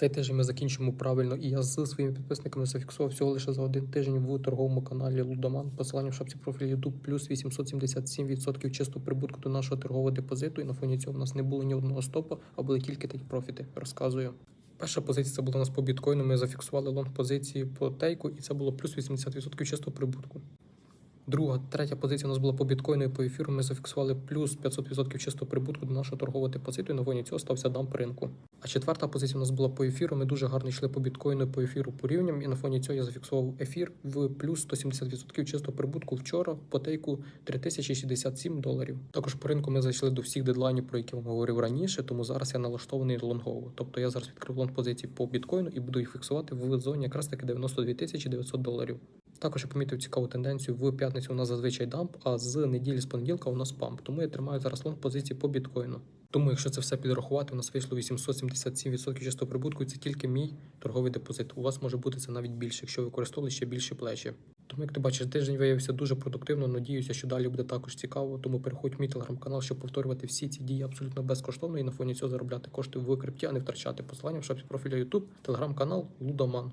Цей тиждень ми закінчимо правильно, і я з своїми підписниками зафіксував всього лише за один тиждень в торговому каналі Лудоман. Посилання в шапці профілю YouTube плюс 877% чистого прибутку до нашого торгового депозиту. І на фоні цього в нас не було ні одного стопа, а були тільки такі профіти. Розказую. Перша позиція це була у нас по біткоїну. Ми зафіксували лонг позиції по тейку, і це було плюс 80% чистого прибутку. Друга, третя позиція у нас була по біткоїну і по ефіру. Ми зафіксували плюс 500% чистого прибутку до нашого торгового депозиту, і на фоні цього стався дамп ринку. А четверта позиція у нас була по ефіру. Ми дуже гарно йшли по біткоїну і по ефіру по рівням, і на фоні цього я зафіксував ефір в плюс 170% чистого прибутку вчора по тейку 3067 доларів. Також по ринку ми зайшли до всіх дедлайнів, про які я вам говорив раніше, тому зараз я налаштований лонгово. Тобто я зараз відкрив лонг позиції по біткоїну і буду їх фіксувати в зоні якраз таки 92 900 доларів. Також я помітив цікаву тенденцію. В п'ятницю у нас зазвичай дамп, а з неділі з понеділка у нас памп. Тому я тримаю зараз лонг позиції по біткоїну. Тому, якщо це все підрахувати, у нас вийшло 877% чистого прибутку, і це тільки мій торговий депозит. У вас може бути це навіть більше, якщо використовували ще більше плечі. Тому, як ти бачиш, тиждень виявився дуже продуктивно. Надіюся, що далі буде також цікаво. Тому переходь в мій телеграм-канал, щоб повторювати всі ці дії абсолютно безкоштовно і на фоні цього заробляти кошти в крипті, а не втрачати посилання в шапці профіля YouTube, телеграм-канал Лудоман.